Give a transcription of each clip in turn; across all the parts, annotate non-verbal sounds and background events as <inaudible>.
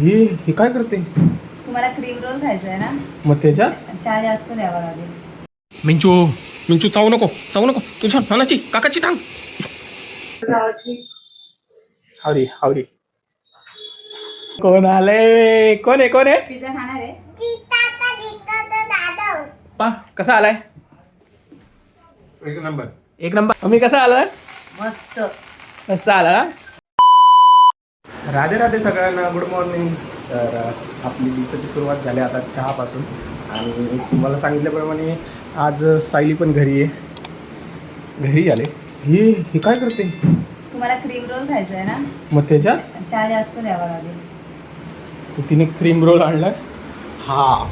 हे हे काय करते? तुम्हाला क्रीम रोल खायचा आहे ना? मग त्याच्यात? चहा जास्त द्यावा लागेल. मिंचू मिंचू चावू नको चावू नको. तुझ्या नानाची काकाची टांग. हावरी हावरी. कोण आले? कोण आहे कोण आहे? पिझ्झा खाणार आहे. पा कसा आलाय? एक नंबर. एक नंबर. तुम्ही कसा आलाय मस्त. कसा आला राधे राधे सगळ्यांना गुड मॉर्निंग. तर आपली दिवसाची सुरुवात झाली आता चहापासून. आणि तुम्हाला सांगितल्याप्रमाणे आज सायली पण घरी आहे. घरी आले. हे हे काय करते? तुम्हाला क्रीम रोल खायचा आहे ना? मग त्याच्यात? चहा जास्त द्यावा लागेल. तर तिने क्रीम रोल आणलाय. हा.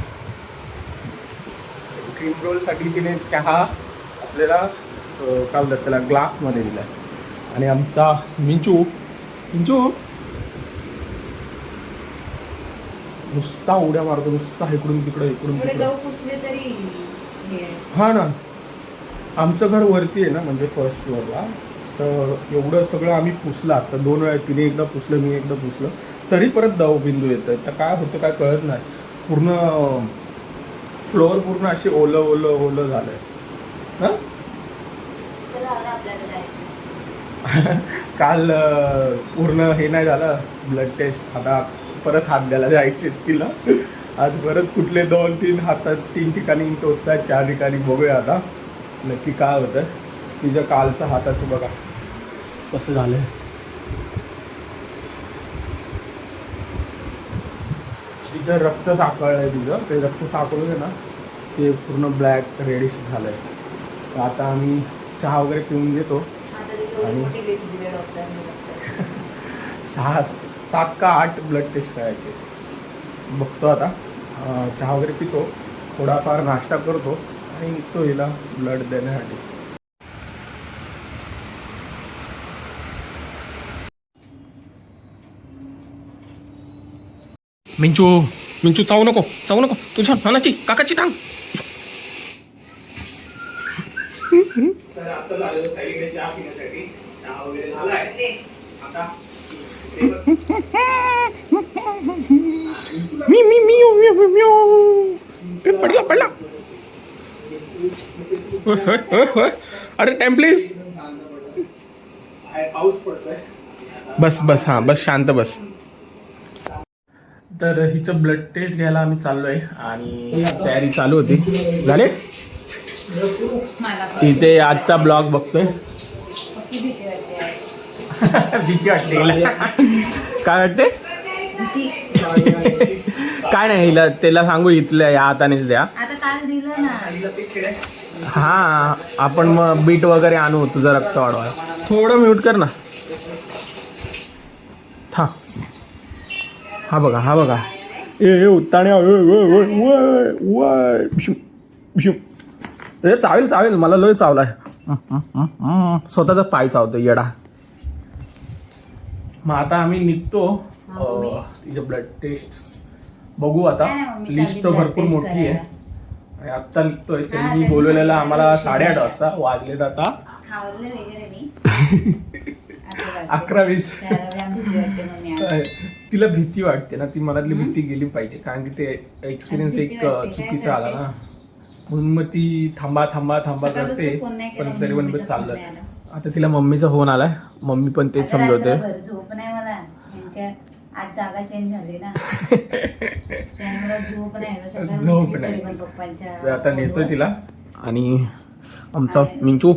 क्रीम रोलसाठी तिने चहा आपल्याला काय बोलतात त्याला ग्लासमध्ये दिलाय. आणि आमचा मिंचू मिंचू नुसता उड्या मारतो नुसता इकडून तिकडं इकडून तिकडं. गहू पुसले तरी हे हा ना. आमचं घर वरती आहे ना म्हणजे फर्स्ट फ्लोअरला तर एवढं सगळं आम्ही पुसलं आता दोन वेळा तिने एकदा पुसलं मी एकदा पुसलं. तरी परत दवबिंदू येत तर काय होतं काय कळत नाही. पूर्ण फ्लोअर पूर्ण अशी ओलं ओलं ओलं झालं आहे हां चला आता आपल्याला जायचं <laughs> काल पूर्ण हे नाही झालं. ब्लड टेस्ट आता परत हात द्यायला जायचे तिला. आज परत कुठले दोन तीन हातात तीन ठिकाणी टोचतात चार ठिकाणी बघूया आता. नक्की काय होतं. तिच्या कालचं हाताचं बघा. कसं झालंय. तिथं रक्त साकळलंय तिचं ते रक्त साकळलं ना ते पूर्ण ब्लॅक रेडिश झालं तर आता आम्ही चहा वगैरे पिऊन घेतो. आणि- <laughs> सहा सात का आठ ब्लड टेस्ट करायचे. बघतो आता. चहा वगैरे पितो. थोडाफार नाश्ता करतो आणि निघतो हिला ब्लड देण्यासाठी. मिंचू. मिंचू चावू नको. चावू नको. तुझ्या नानाची काकाची टांग. <laughs> तर आता झालेलं साईडकडे चहा पिण्यासाठी. चहा वगैरे झालाय. आता मी मी मी मी मी मी ए, पडला पडला. अरे टाइम प्लीज पाऊस पडतोय. बस बस हा बस शांत बस. तर हिचं ब्लड टेस्ट घ्यायला आम्ही चाललोय आणि तयारी चालू होती. झाले? इथे आजचा ब्लॉग बघतोय भीती वाटते. काय वाटते काय नाही हिला त्याला सांगू इथल्या या हातानेच द्या आता काल दिलं ना हा आपण मग बीट वगैरे आणू तुझं रक्त वाढवायला थोडं म्यूट कर ना था हा बघा हा बघा ए ए उत्ताण्या ए चावेल चावेल. मला लय चावलाय. स्वतःचा पाय चावतो येडा. मग आता आम्ही निघतो. हा. अं, तिचं ब्लड टेस्ट बघू आता. काय नाही मम्मी, लिस्ट तर blood भरपूर test मोठी आहे. आणि आत्ता निघतोय. हा, त्यांनी त्याची बोलवलेला आम्हाला साडेआठ वाजता वाजलेत आता. खावरले वगैरे मी असं वाटते. अकरा वीस भीती वाटते मम्मी. <laughs> तिला भीती वाटते ना. ती मनातली भीती गेली पाहिजे. कारण की ते एक्सपिरियन्स भीती एक वाटते, काय चुकीचा आला? ना. म्हणून मग ती थांबा थांबा थांबा करते पण तरी पण चाललं. आता तिला मम्मीचा फोन आलाय. मम्मी पण तेच समजवते. झोप नाही मला. यांच्या आज जागा चेंज झाली ना. त्यामुळे झोप नाही सकाळी <laughs> झोप उठली नाही. तरी पण पप्पांच्या तर आता नेतोय तिला. आणि आमचा मिंचू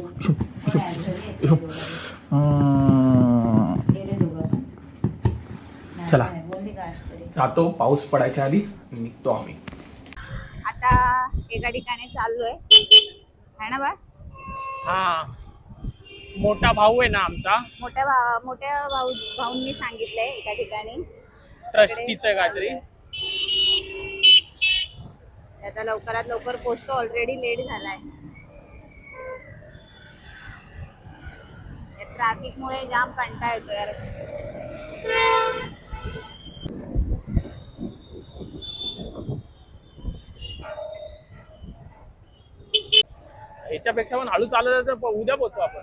चला. जातो. पाऊस पडायच्या आधी निघतो आम्ही. आता एका ठिकाणी चाललोय. है ना बा? हा. मोठा भाऊ आहे ना आमचा. मोठ्या भा मोठ्या भाऊ भाऊंनी सांगितलंय एका ठिकाणी. ट्रस्टीचं आहे काहीतरी. आता लवकरात लवकर पोचतो ऑलरेडी लेट झालाय. ट्रॅफिक मुळे जाम कंटाळा येतो यार याच्यापेक्षा पण हळू चालत तर उद्या पोहोचू आपण.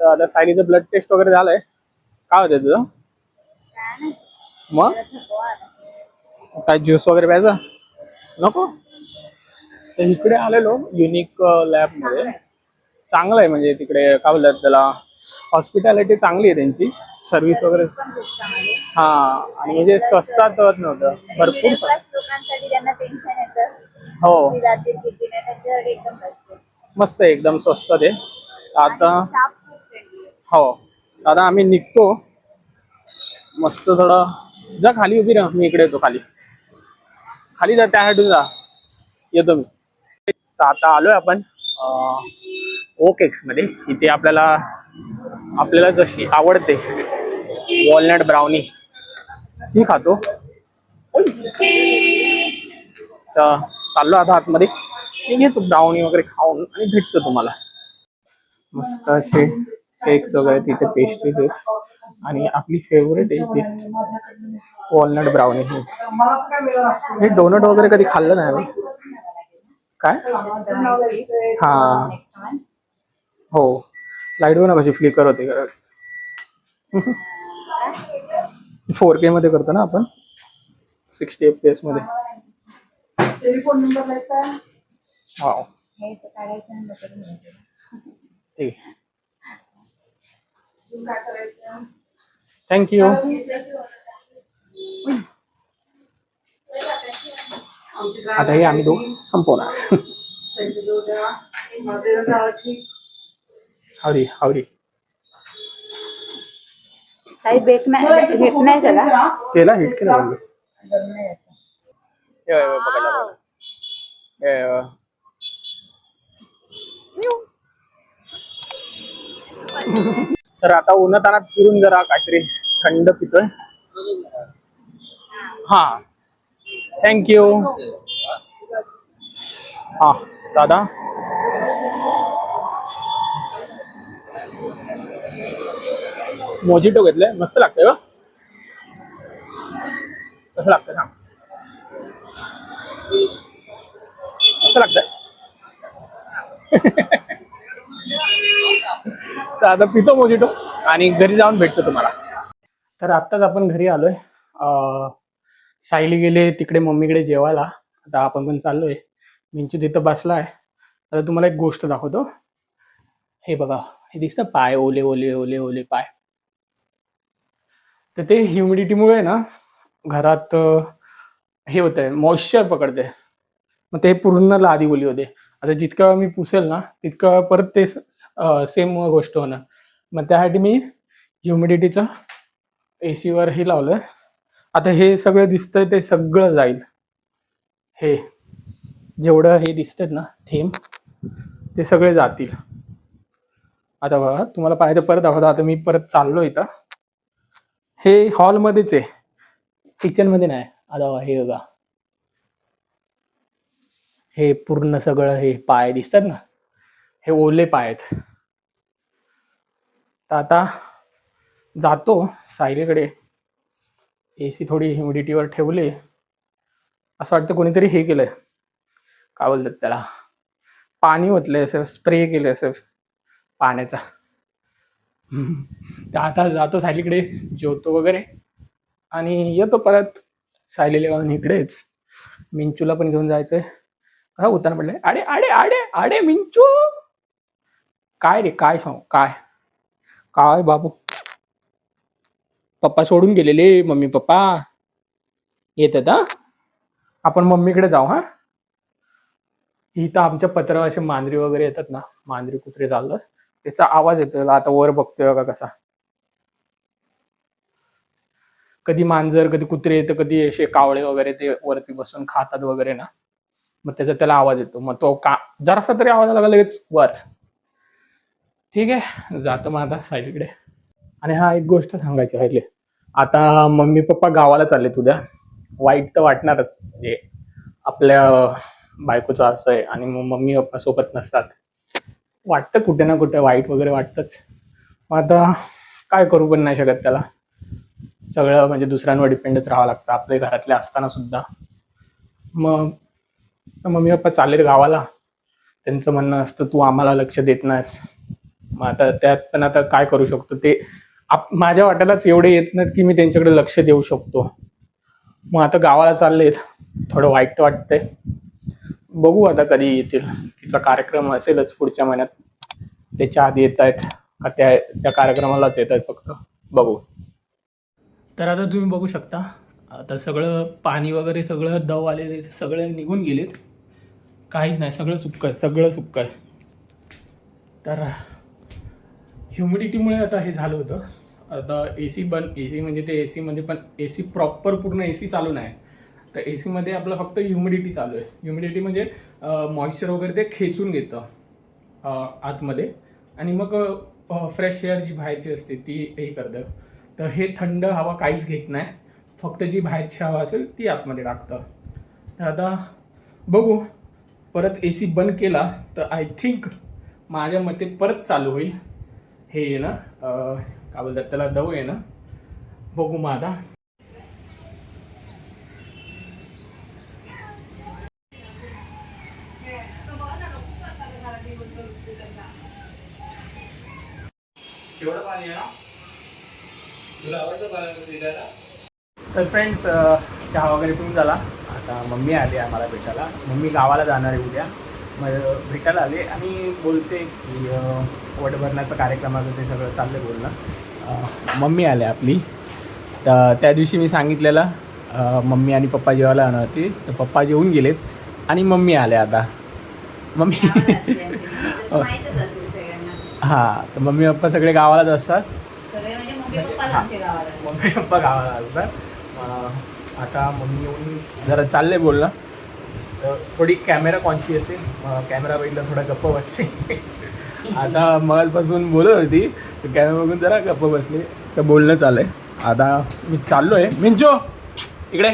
तर आता सायलीचं ब्लड टेस्ट वगैरे झालंय. काय होतं तुझं? मग? काय ज्यूस वगैरे प्यायचा? नको? तर इकडे आलेलो युनिक लॅबमध्ये. चांगलं आहे म्हणजे तिकडे काय बोलतात त्याला हॉस्पिटॅलिटी चांगली आहे त्यांची. सर्व्हिस वगैरे हा आणि म्हणजे स्वस्तात नव्हतं. भरपूर हो. ते जातील किती नाही त्यांच्यासाठी एकदम best आहे. मस्त आहे एकदम स्वस्त ते आता Staff खूप friendly आहे. हो. आता आम्ही निघतो. मस्त थोडं जा खाली उभी राहा मी इकडे येतो खाली. खाली जा त्या साईडून जा. येतो मी. तर आता आलोय आपण ओक एक्समध्ये. इथे आपल्याला आपल्याला जशी आवडते वॉलनट ब्राउनी ती खातो. तर चाललो आता आतमध्ये. मी घेतो ब्राउनी वगैरे खाऊन आणि भेटतो तुम्हाला. मस्त असे केक्स वगैरे तिथे पेस्ट्रीज आहेत. आणि आपली फेवरेट आहे इथे वॉलनट ब्राउनी हे हे डोनट वगैरे कधी खाल्लं नाही आम्ही. काय? हा. हो. लाइट बघ ना कशी फ्लिकर होते फोर के मध्ये करतो ना आपण. सिक्स्टी एफ पी एसमध्ये. हो हे तर काढायचं आणि नंतर थँक्यू आता हे आम्ही दोघ संपवणार. हवडी हवडी काही बेक नाही घेत नाही त्याला केला हिट केला नाही असं. हे हे बघ. हे बघ. तर आता उन्हातानात फिरून जरा काहीतरी थंड पितोय. हा. थँक्यू हा दादा. मोजिटो घेतलंय. मस्त लागतंय का कसं लागतंय सांग? असं लागतंय तर आता पितो मोजिटो आणि घरी जाऊन भेटतो तुम्हाला. तर आत्ताच आपण घरी आलोय. सायली गेले तिकडे मम्मीकडे जेवायला. आता आपण पण चाललोय. मिंचू तिथं बसलाय. आता तुम्हाला एक गोष्ट दाखवतो. हे बघा हे दिसतं पाय ओले ओले ओले ओले पाय. तर ते ह्युमिडिटीमुळे ना घरात हे होत आहे मॉइश्चर पकडते मग ते पूर्ण लादी ओली होते. आता जितका वेळा मी पुसेल ना तितका वेळा परत ते सेम गोष्ट होणार. मग त्यासाठी मी ह्युमिडिटीचं ए सीवर हे लावलं आता हे सगळं दिसतंय ते सगळं जाईल. हे जेवढं हे दिसतंय ना थेंब ते सगळे जातील. आता बघा तुम्हाला पाहिजे परत दाखवता. आता मी परत चाललो इथं. हे हॉलमध्येच आहे. किचनमध्ये नाही. आता हे बघा. हे पूर्ण सगळं हे पाय दिसतात ना? हे ओले पाय आहेत. तर आता जातो सायलीकडे. ए सी थोडी ह्युमिडिटीवर ठेवले. असं वाटतं कोणीतरी हे केलंय. काय बोलतात त्याला? पाणी ओतलंय असं स्प्रे केलंय असं पाण्याचा. आता जातो सायलीकडे जेवतो वगैरे. आणि येतो परत. सायलेले गावून इकडेच. मिंचूला पण घेऊन जायचंय. हा उतार पडले. अडे अडे अडे अडे मिंचू! काय रे काय सांग काय? काय बाबू? पप्पा सोडून गेलेले मम्मी पप्पा. येतात हा? आपण मम्मीकडे जाऊ हा? इथं आमच्या पत्रावर असे मांजरी वगैरे येतात ना मांजरी कुत्रे चाललं त्याचा आवाज येतो आता वर बघतोय का कसा. कधी मांजर कधी कुत्रे येतं कधी असे कावळे वगैरे ते वरती बसून खातात वगैरे ना. मग त्याचा त्याला आवाज येतो. मग तो का जरासा तरी आवाज आला लगेच वर. ठीक आहे जातो मग आता साईडकडे आणि हा एक गोष्ट सांगायची राहिली. आता मम्मी पप्पा गावाला चाललेत उद्या. वाईट तर वाटणारच. म्हणजे आपल्या बायकोचं असं आहे आणि मग मम्मी पप्पा सोबत नसतात. वाटतं कुठे ना कुठे वाईट वगैरे वाटतंच. मग आता काय करू पण नाही शकत त्याला. सगळं म्हणजे दुसऱ्यांवर डिपेंडच राहावं लागतं. आपल्या घरातले असताना सुद्धा. मग मम्मी पप्पा चालेल गावाला. त्यांचं म्हणणं असतं तू आम्हाला लक्ष देत नाहीस. मग आता त्यात पण आता काय करू शकतो? ते आप माझ्या वाट्यालाच एवढे येत नाहीत की मी त्यांच्याकडे लक्ष देऊ शकतो. मग आता गावाला चाललेत. थोडं वाईट वाटतंय. बघू आता कधी येतील. तिचा कार्यक्रम असेलच पुढच्या महिन्यात. त्याच्या आधी येत आहेत का त्या त्या कार्यक्रमालाच येत आहेत फक्त. बघू. तर आता तुम्ही बघू शकता. आता सगळं पाणी वगैरे सगळं दव आलेले सगळे निघून गेलेत. काहीच नाही. सगळं सुक्क आहे. सगळं सुक्क आहे. तर ह्युमिडिटीमुळे आता हे झालं होतं. आता ए सी बंद ए सी म्हणजे ते ए सीमध्ये पण ए सी प्रॉपर पूर्ण ए सी चालू नाही. तर ए सीमध्ये आपलं फक्त ह्युमिडिटी चालू आहे. ह्युमिडिटी म्हणजे मॉइश्चर वगैरे ते खेचून घेतं आतमध्ये. आणि मग फ्रेश एअर जी बाहेरची असते ती हे करतं. तर हे थंड हवा काहीच घेत नाही. फक्त जी बाहेरची हवा असेल ती आतमध्ये टाकतं. तर आता बघू. परत ए सी बंद केला तर आय थिंक माझ्या मते परत चालू होईल. हे आहे ना काय बोलतात त्याला दव आहे ना बघू मग आता केवढं पाणी आहे तुला आवडतं पाणी पिकायला तर फ्रेंड्स चहा वगैरे पिऊन झाला. आता मम्मी आली आम्हाला भेटायला. मम्मी गावाला जाणार आहे उद्या. मग भेटायला आले आणि बोलते की अं, वटभरण्याचं कार्यक्रमाचं ते सगळं चाललं बोलणं. मम्मी आले आपली. तर त्या दिवशी मी सांगितलेलं मम्मी आणि पप्पा जेवायला येणार होती. तर पप्पा जेवून गेलेत आणि मम्मी आले आता. मम्मी सगळ्यांना. हां तर मम्मी पप्पा सगळे गावालाच असतात सगळे म्हणजे मम्मी पप्पाच आमच्या गावाला मम्मी पप्पा गावाला असतात. आता मम्मी येऊन जरा चालले बोलणं. तर थोडी कॅमेरा कॉन्शियस आहे. कॅमेरा बघितलं थोडा गप्प बसते. <laughs> आता मगाचपासून बोलत होती. तर कॅमेरा बघून जरा गप्प बसली. तर बोलणं चाललंय. आता मी चाललो आहे मिंचो इकडे.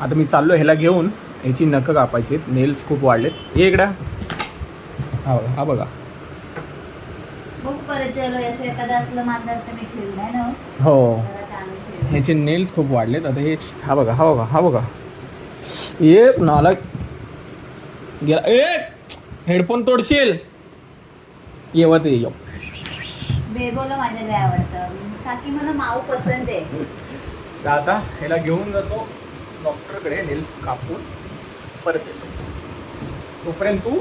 आता मी चाललो ह्याला घेऊन. ह्याची नखं कापायची नेल्स खूप वाढलेत. ये इकडं. हा बघा, हा बघा. बघू परत चलो असं एखादं असलं मानणार तर मी ठेवलं आहे ना हो? परत आणून ठेवलं. ह्याचे नेल्स खूप वाढलेत. आता हे हा बघा हा बघा हा बघा. एक नाला गेला. एक हेडफोन तोडशील? येवत ये बेबोला माझ्या लय आवडतं काकी मला माऊ पसंत आहे. तर आता ह्याला घेऊन जातो. डॉक्टरकडे नेल्स कापून परत येतो. तोपर्यंत तू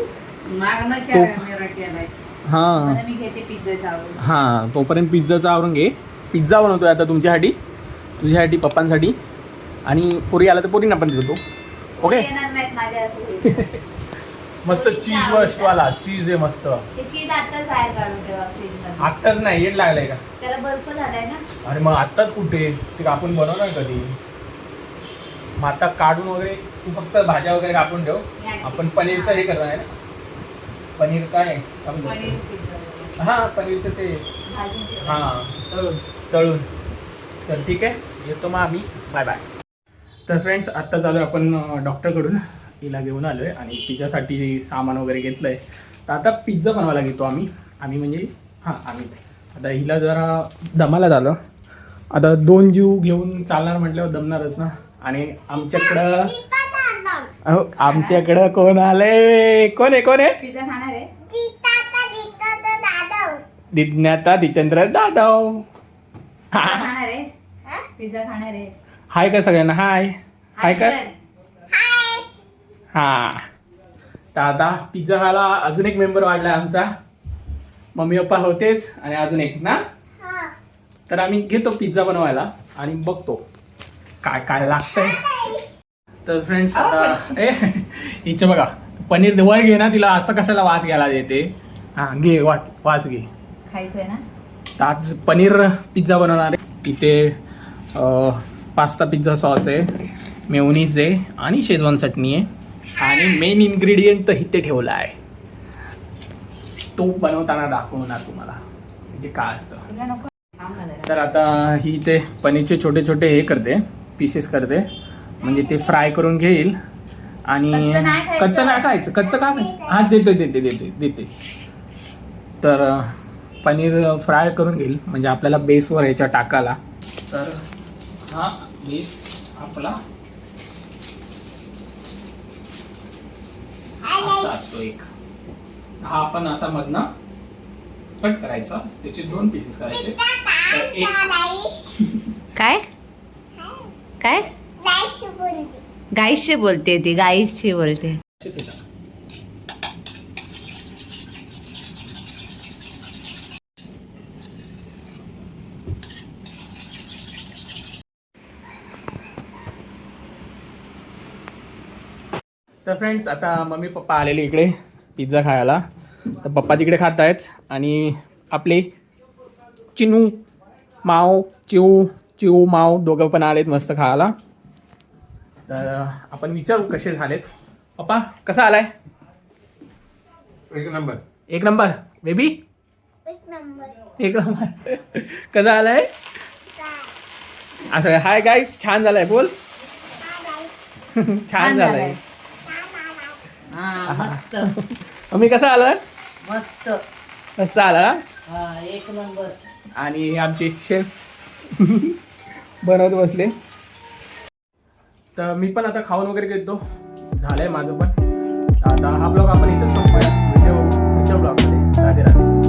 हां. मला मी घेते पिझ्झा आवडून हां तोपर्यंत पिझ्झाचं आवरून घे. पिझ्झा बनवतोय आता तुमच्यासाठी. तुझ्यासाठी पप्पांसाठी. आणि पुरी आला तर पुरींना पण देतो. ओके येणार नाहीत माझ्या असं <laughs> मस्त चीज वस्तवाला चीज आहे मस्त. ते चीज आताच बाहेर काढून ठेवा फ्रीजमध्ये आत्ताच नाही येड लागलाय का? त्याला बर्फ झालाय ना? अरे मग आत्ताच कुठे? ते कापून बनवणार कधी? मग आता काढून वगैरे तू फक्त भाज्या वगैरे कापून ठेव. आपण पनीरचं हे करणार आहे ना? पनीर काय? आहे? पनीर? पिझ्झा वगैरे. हा पनीरचं ते. हा तळून. तळून. तर ठीक आहे येतो मग आम्ही. बाय बाय तर फ्रेंड्स आत्ता चालू आहे आपण डॉक्टरकडून हिला घेऊन आलो आहे आणि पिझ्झासाठी सामान वगैरे घेतलं आहे तर आता पिझ्झा बनवायला घेतो आम्ही. आम्ही म्हणजे हां आम्हीच. आता हिला जरा दमाला झालं. आता दोन जीव घेऊन चालणार म्हटल्यावर दमणारच ना. आणि आमच्याकडं आमच्याकडं कोण आले कोण आहे कोण आहे? पिझ्झा खाणार आहे. दिज्ञाता जितेंद्र जाधव. पिझ्झा खाणार आहे. पिझ्झा खाणार आहे. हाय का सगळ्यांना? हाय. हाय का? चल. हा. तर आता पिझ्झा खायला अजून एक मेंबर वाढलाय आमचा. मम्मी पप्पा होतेच आणि अजून एक ना? तर आम्ही घेतो पिझ्झा बनवायला आणि बघतो काय काय लागतंय. तर फ्रेंड्स आता ए हिचं बघा पनीर वर घे ना तिला असं कशाला वास घ्यायला देते. हा घे वा वास घे. खायचंय ना? आज पनीर पिझ्झा बनवणार आहे. इथे पास्ता पिझ्झा सॉस आहे मेवनीज आहे आणि शेजवान चटणी आहे. आणि मेन इन्ग्रेडियंट तर इथे ठेवला आहे. तो बनवताना दाखवणार तुम्हाला. म्हणजे काय असतं. तर आता ही ते पनीरचे छोटे छोटे हे करते पीसेस करते. म्हणजे ते फ्राय करून घेईल. आणि कच्चं नाही खायचं. कच्चं खायचं. का हा देते देते देते देते तर पनीर फ्राय करून घेईल. म्हणजे आपल्याला बेसवर ह्याच्या टाकायला तर हा बेस आपला असा असतो एक. हा आपण असा मधनं कट करायचा. त्याचे दोन पीसेस करायचे. तर एक काय? काय? गाईशी बोलते ती गाईशी बोलते. तर फ्रेंड्स आता मम्मी पप्पा आलेले इकडे पिझ्झा खायला. तर पप्पा तिकडे खात आहेत आणि आपले चिनू माव चिऊ चिऊ माव दोघं पण आलेत मस्त खायला. तर आपण विचारू कसे झालेत. पप्पा कसा आलाय? एक नंबर. एक नंबर. बेबी? एक नंबर. कसा आलाय? असं हाय गाईस छान झालाय बोल. <laughs> छान झालाय. हा मस्त. मम्मी कसा आला मस्त. कसा आला हा एक नंबर. आणि हे आमचे शेफ <laughs> बनवत बसले. तर मी पण आता खाऊन वगैरे घेतो. झालंय माझं पण. आता हा ब्लॉग आपण इथंच संपूया. व्हिडिओ पुढच्या ब्लॉगमध्ये